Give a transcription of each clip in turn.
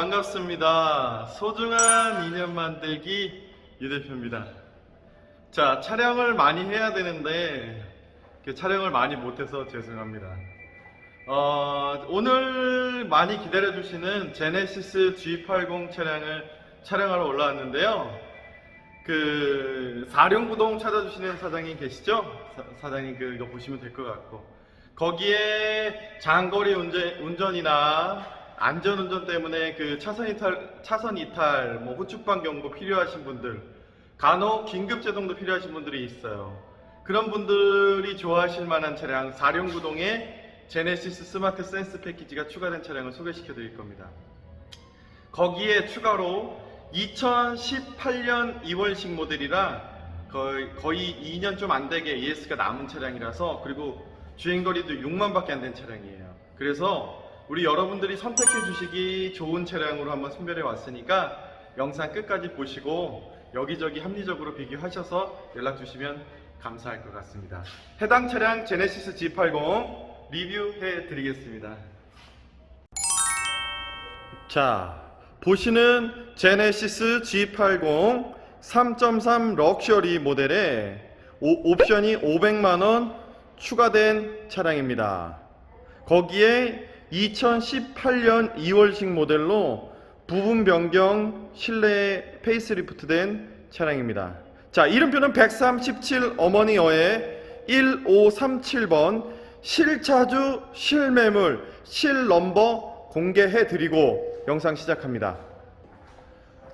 반갑습니다. 소중한 인연 만들기 유 대표입니다. 자, 촬영을 많이 해야 되는데 그 촬영을 많이 못해서 죄송합니다. 어, 오늘 많이 기다려주시는 제네시스 G80 차량을 촬영하러 올라왔는데요. 그 사령구동 찾아주시는 사장님 계시죠? 사, 장님 그거 보시면 될 것 같고 거기에 장거리 운전, 운전이나 안전운전 때문에 그 차선 이탈, 차선 이탈, 뭐 후축방 경고 필요하신 분들, 간혹 긴급 제동도 필요하신 분들이 있어요. 그런 분들이 좋아하실 만한 차량 사령구동에 제네시스 스마트 센스 패키지가 추가된 차량을 소개시켜 드릴 겁니다. 거기에 추가로 2018년 2월식 모델이라 거의, 거의 2년 좀 안 되게 ES가 남은 차량이라서 그리고 주행거리도 6만밖에 안 된 차량이에요. 그래서 우리 여러분들이 선택해 주시기 좋은 차량으로 한번 선별해 왔으니까 영상 끝까지 보시고 여기저기 합리적으로 비교하셔서 연락 주시면 감사할 것 같습니다. 해당 차량 제네시스 G80 리뷰해 드리겠습니다. 자, 보시는 제네시스 G80 3.3 럭셔리 모델에 오- 옵션이 500만원 추가된 차량입니다. 거기에 2018년 2월식 모델로 부분 변경 실내 페이스리프트 된 차량입니다. 자, 이름표는 137 어머니어의 1537번 실차주 실매물 실넘버 공개해 드리고 영상 시작합니다.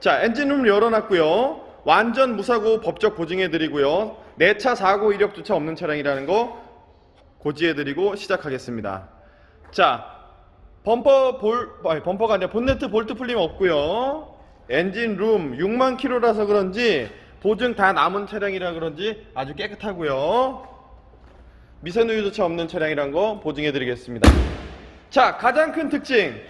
자, 엔진룸 열어놨고요. 완전 무사고 법적 보증해 드리고요. 내 차 사고 이력조차 없는 차량이라는 거 고지해 드리고 시작하겠습니다. 자, 범퍼 볼 아니 범퍼가 아니라 본네트 볼트 풀림 없고요. 엔진 룸 6만 킬로라서 그런지 보증 다 남은 차량이라 그런지 아주 깨끗하고요. 미세누유조차 없는 차량이란 거 보증해 드리겠습니다. 자, 가장 큰 특징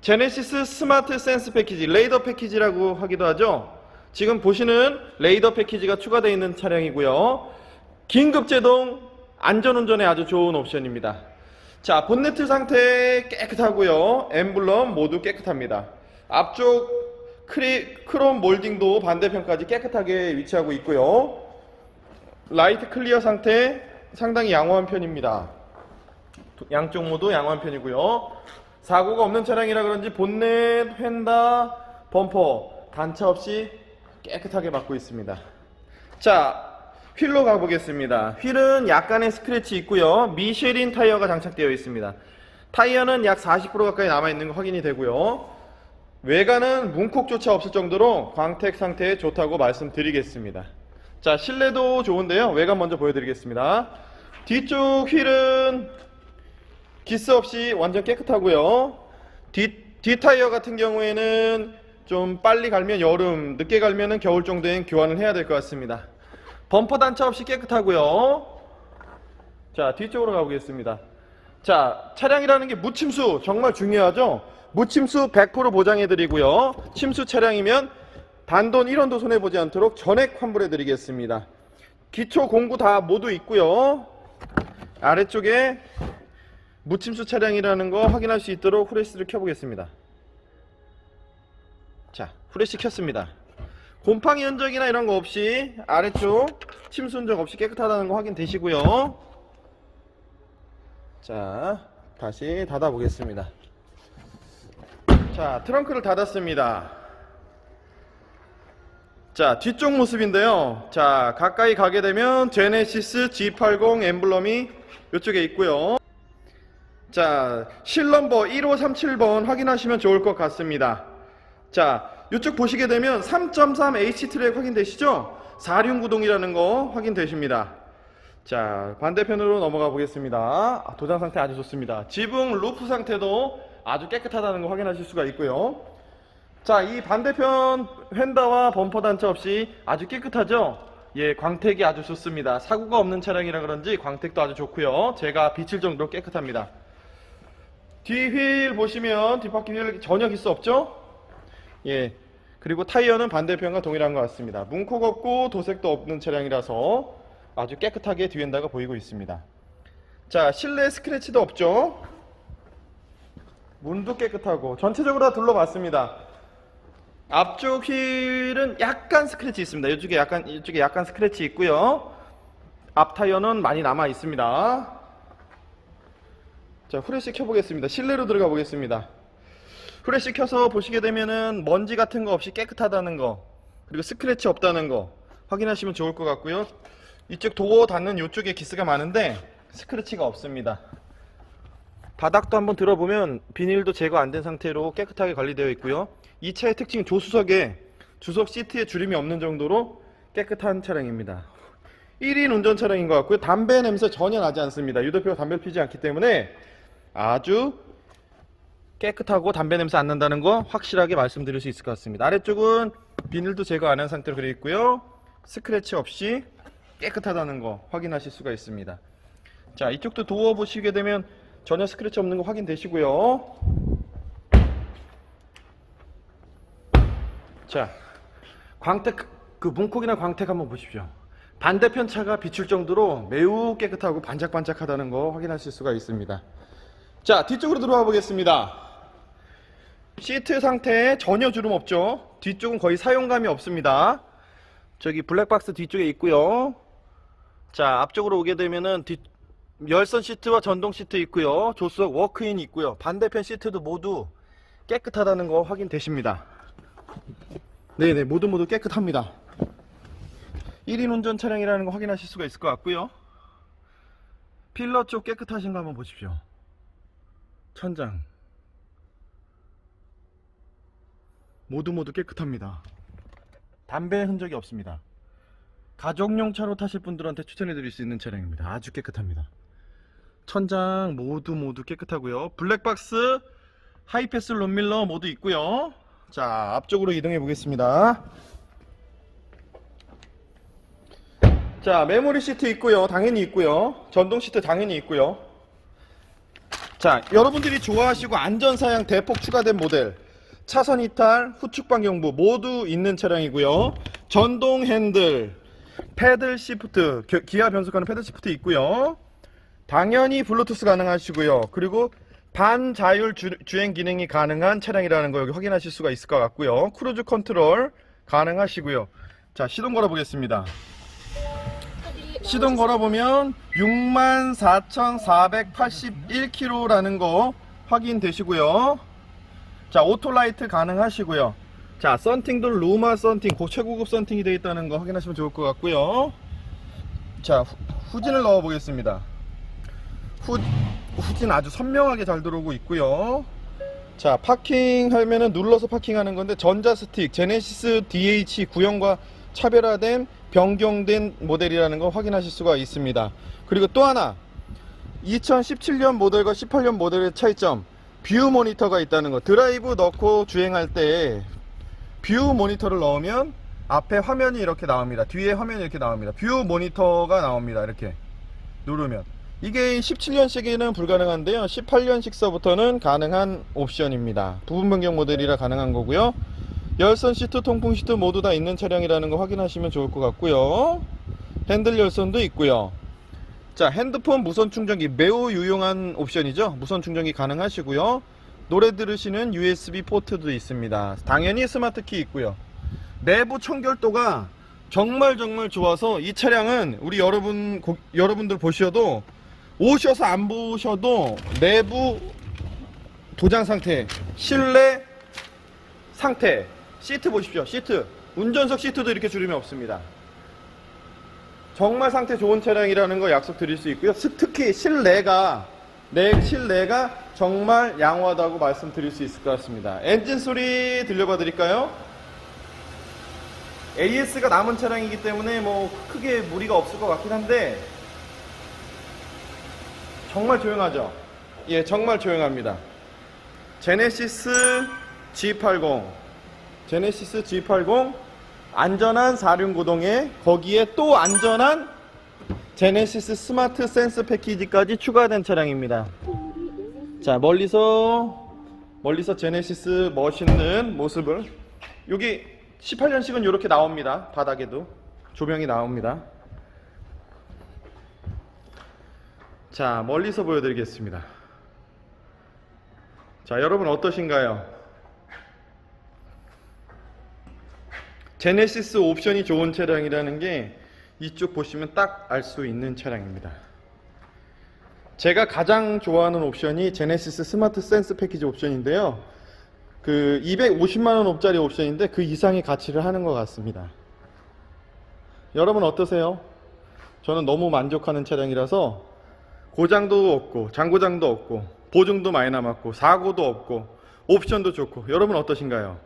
제네시스 스마트 센스 패키지, 레이더 패키지라고 하기도 하죠. 지금 보시는 레이더 패키지가 추가되어 있는 차량이고요. 긴급 제동, 안전운전에 아주 좋은 옵션입니다. 자, 본네트 상태 깨끗하고요. 엠블럼 모두 깨끗합니다. 앞쪽 크리, 크롬 몰딩도 반대편까지 깨끗하게 위치하고 있고요. 라이트 클리어 상태 상당히 양호한 편입니다. 양쪽 모두 양호한 편이고요. 사고가 없는 차량이라 그런지 본넷, 휀다, 범퍼 단차 없이 깨끗하게 받고 있습니다. 자, 휠로 가보겠습니다. 휠은 약간의 스크래치 있고요. 미쉐린 타이어가 장착되어 있습니다. 타이어는 약 40% 가까이 남아있는 거 확인이 되고요. 외관은 문콕조차 없을 정도로 광택 상태에 좋다고 말씀드리겠습니다. 자, 실내도 좋은데요. 외관 먼저 보여드리겠습니다. 뒤쪽 휠은 기스 없이 완전 깨끗하고요. 뒤, 뒤 타이어 같은 경우에는 좀 빨리 갈면 여름, 늦게 갈면은 겨울 정도엔 교환을 해야 될 것 같습니다. 범퍼 단차 없이 깨끗하고요. 자, 뒤쪽으로 가보겠습니다. 자, 차량이라는 게 무침수 정말 중요하죠. 무침수 100% 보장해 드리고요. 침수 차량이면 단돈 1원도 손해 보지 않도록 전액 환불해 드리겠습니다. 기초 공구 다 모두 있고요. 아래쪽에 무침수 차량이라는 거 확인할 수 있도록 후레쉬를 켜보겠습니다. 자, 후레쉬 켰습니다. 곰팡이 흔적이나 이런 거 없이 아래쪽 침수 흔적 없이 깨끗하다는 거 확인되시고요. 자, 다시 닫아 보겠습니다. 자, 트렁크를 닫았습니다. 자, 뒤쪽 모습인데요. 자, 가까이 가게 되면 제네시스 G80 엠블럼이 이쪽에 있고요. 자, 실넘버 1537번 확인하시면 좋을 것 같습니다. 자, 이쪽 보시게 되면 3.3 H 트랙 확인되시죠? 4륜구동이라는 거 확인되십니다. 자, 반대편으로 넘어가 보겠습니다. 아, 도장 상태 아주 좋습니다. 지붕 루프 상태도 아주 깨끗하다는 거 확인하실 수가 있고요. 자, 이 반대편 휀다와 범퍼 단차 없이 아주 깨끗하죠? 예, 광택이 아주 좋습니다. 사고가 없는 차량이라 그런지 광택도 아주 좋고요. 제가 비칠 정도로 깨끗합니다. 뒤 휠 보시면 뒷바퀴 휠 전혀 기스 없죠? 예. 그리고 타이어는 반대편과 동일한 것 같습니다. 문콕 없고 도색도 없는 차량이라서 아주 깨끗하게 뒤엔다가 보이고 있습니다. 자, 실내 스크래치도 없죠? 문도 깨끗하고 전체적으로 다 둘러봤습니다. 앞쪽 휠은 약간 스크래치 있습니다. 이쪽에 약간 이쪽에 약간 스크래치 있고요. 앞 타이어는 많이 남아 있습니다. 자, 후레쉬 켜보겠습니다. 실내로 들어가 보겠습니다. 후레쉬 켜서 보시게 되면은 먼지 같은 거 없이 깨끗하다는 거, 그리고 스크래치 없다는 거 확인하시면 좋을 것 같고요. 이쪽 도어 닿는 이쪽에 기스가 많은데 스크래치가 없습니다. 바닥도 한번 들어보면 비닐도 제거 안 된 상태로 깨끗하게 관리되어 있고요. 이 차의 특징 조수석에 주석 시트에 주름이 없는 정도로 깨끗한 차량입니다. 1인 운전 차량인 것 같고요. 담배 냄새 전혀 나지 않습니다. 유 대표가 담배를 피지 않기 때문에 아주 깨끗하고 담배 냄새 안 난다는 거 확실하게 말씀드릴 수 있을 것 같습니다. 아래쪽은 비닐도 제거 안 한 상태로 되어 있고요. 스크래치 없이 깨끗하다는 거 확인하실 수가 있습니다. 자, 이쪽도 도어 보시게 되면 전혀 스크래치 없는 거 확인되시고요. 자, 광택 그 문콕이나 광택 한번 보십시오. 반대편 차가 비출 정도로 매우 깨끗하고 반짝반짝하다는 거 확인하실 수가 있습니다. 자, 뒤쪽으로 들어와 보겠습니다. 시트 상태에 전혀 주름 없죠. 뒤쪽은 거의 사용감이 없습니다. 저기 블랙박스 뒤쪽에 있고요. 자, 앞쪽으로 오게 되면은 뒤 열선 시트와 전동 시트 있고요. 조수석 워크인 있고요. 반대편 시트도 모두 깨끗하다는 거 확인되십니다. 네네, 모두 모두 깨끗합니다. 1인 운전 차량이라는 거 확인하실 수가 있을 것 같고요. 필러 쪽 깨끗하신 거 한번 보십시오. 천장. 모두 모두 깨끗합니다. 담배 흔적이 없습니다. 가족용 차로 타실 분들한테 추천해 드릴 수 있는 차량입니다. 아주 깨끗합니다. 천장 모두 모두 깨끗하고요. 블랙박스, 하이패스 롬밀러 모두 있고요. 자, 앞쪽으로 이동해 보겠습니다. 자, 메모리 시트 있고요. 당연히 있고요. 전동 시트 당연히 있고요. 자, 여러분들이 좋아하시고 안전 사양 대폭 추가된 모델. 차선 이탈, 후측 방경부 모두 있는 차량이고요. 전동 핸들, 패들 시프트, 겨- 기아 변속하는 패들 시프트 있고요. 당연히 블루투스 가능하시고요. 그리고 반자율 주, 주행 기능이 가능한 차량이라는 거 여기 확인하실 수가 있을 것 같고요. 크루즈 컨트롤 가능하시고요. 자, 시동 걸어 보겠습니다. 시동 걸어 보면 64,481km라는 거 확인되시고요. 자, 오토라이트 가능하시고요. 자, 썬팅도 루마 썬팅, 고 최고급 썬팅이 되어 있다는 거 확인하시면 좋을 것 같고요. 자, 후, 후진을 넣어 보겠습니다. 후, 후진 아주 선명하게 잘 들어오고 있고요. 자, 파킹 하면은 눌러서 파킹하는 건데 전자 스틱 제네시스 DH 구형과 차별화된 변경된 모델이라는 거 확인하실 수가 있습니다. 그리고 또 하나 2017년 모델과 18년 모델의 차이점 뷰 모니터가 있다는 거. 드라이브 넣고 주행할 때 뷰 모니터를 넣으면 앞에 화면이 이렇게 나옵니다. 뒤에 화면이 이렇게 나옵니다. 뷰 모니터가 나옵니다. 이렇게 누르면. 이게 17년식에는 불가능한데요. 18년식서부터는 가능한 옵션입니다. 부분 변경 모델이라 가능한 거고요. 열선 시트 통풍 시트 모두 다 있는 차량이라는 거 확인하시면 좋을 것 같고요. 핸들 열선도 있고요 자 핸드폰 무선 충전기 매우 유용한 옵션이죠. 무선 충전기 가능하시고요. 노래 들으시는 USB 포트도 있습니다. 당연히 스마트 키 있고요. 내부 청결도가 정말 정말 좋아서 이 차량은 우리 여러분 고- 여러분들 보셔도 오셔서 안 보셔도 내부 도장 상태 실내 상태 시트 보십시오. 시트. 운전석 시트도 이렇게 주름이 없습니다 정말 상태 좋은 차량이라는 거 약속드릴 수 있고요. 스- 특히 실내가 내 실내가 정말 양호하다고 말씀드릴 수 있을 것 같습니다. 엔진 소리 들려봐 드릴까요? AS가 남은 차량이기 때문에 뭐 크게 무리가 없을 것 같긴 한데 정말 조용하죠? 예, 정말 조용합니다. 제네시스 G80 제네시스 G80 안전한 사륜구동에 거기에 또 안전한 제네시스 스마트 센스 패키지까지 추가된 차량입니다. 자 멀리서 멀리서 제네시스 멋있는 모습을 여기 18년식은 이렇게 나옵니다. 바닥에도 조명이 나옵니다. 자 멀리서 보여드리겠습니다. 자, 여러분 어떠신가요? 제네시스 옵션이 좋은 차량이라는 게 이쪽 보시면 딱 알 수 있는 차량입니다. 제가 가장 좋아하는 옵션이 제네시스 스마트 센스 패키지 옵션인데요. 그 250만 원짜리 옵션인데 그 이상의 가치를 하는 것 같습니다. 여러분 어떠세요? 저는 너무 만족하는 차량이라서 고장도 없고 장고장도 없고 보증도 많이 남았고 사고도 없고 옵션도 좋고 여러분 어떠신가요?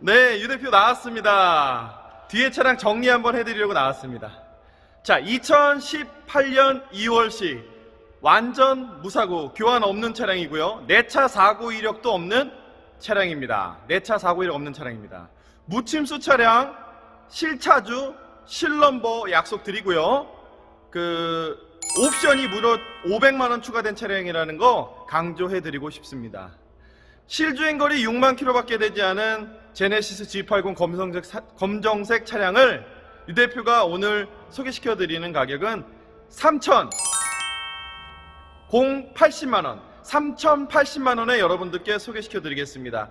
네, 유 대표 나왔습니다. 뒤에 차량 정리 한번 해드리려고 나왔습니다. 자, 2018년 2월시 완전 무사고 교환 없는 차량이고요. 내차 사고 이력도 없는 차량입니다. 내차 사고 이력 없는 차량입니다. 무침수 차량 실차주 실넘버 약속 드리고요. 그 옵션이 무려 500만 원 추가된 차량이라는 거 강조해 드리고 싶습니다. 실주행 거리 6만 킬로밖에 되지 않은 제네시스 G80 검정색, 사- 검정색 차량을 유 대표가 오늘 소개시켜 드리는 가격은 3천 080만 원, 3,080만 원에 여러분들께 소개시켜 드리겠습니다.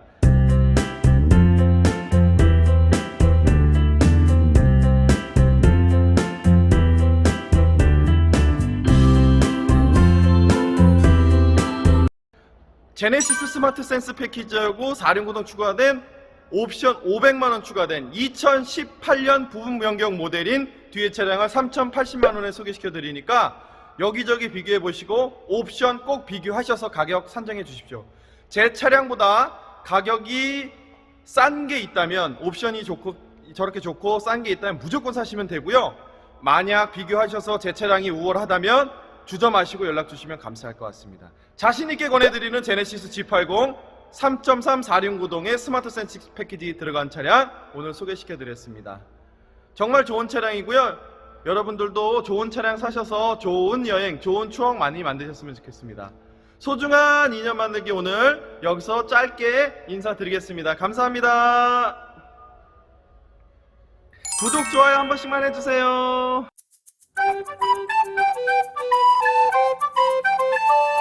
제네시스 스마트 센스 패키지하고 4륜구동 추가된 옵션 500만 원 추가된 2018년 부분 변경 모델인 뒤에 차량을 3,080만 원에 소개시켜 드리니까 여기저기 비교해 보시고 옵션 꼭 비교하셔서 가격 산정해 주십시오. 제 차량보다 가격이 싼 게 있다면 옵션이 좋고 저렇게 좋고 싼 게 있다면 무조건 사시면 되고요. 만약 비교하셔서 제 차량이 우월하다면 주저마시고 연락 주시면 감사할 것 같습니다. 자신 있게 권해드리는 제네시스 G80 3.3 4륜구동의 스마트 센스 패키지 들어간 차량 오늘 소개시켜드렸습니다. 정말 좋은 차량이고요. 여러분들도 좋은 차량 사셔서 좋은 여행, 좋은 추억 많이 만드셨으면 좋겠습니다. 소중한 인연 만들기 오늘 여기서 짧게 인사드리겠습니다. 감사합니다. 구독, 좋아요 한 번씩만 해주세요. Thank you.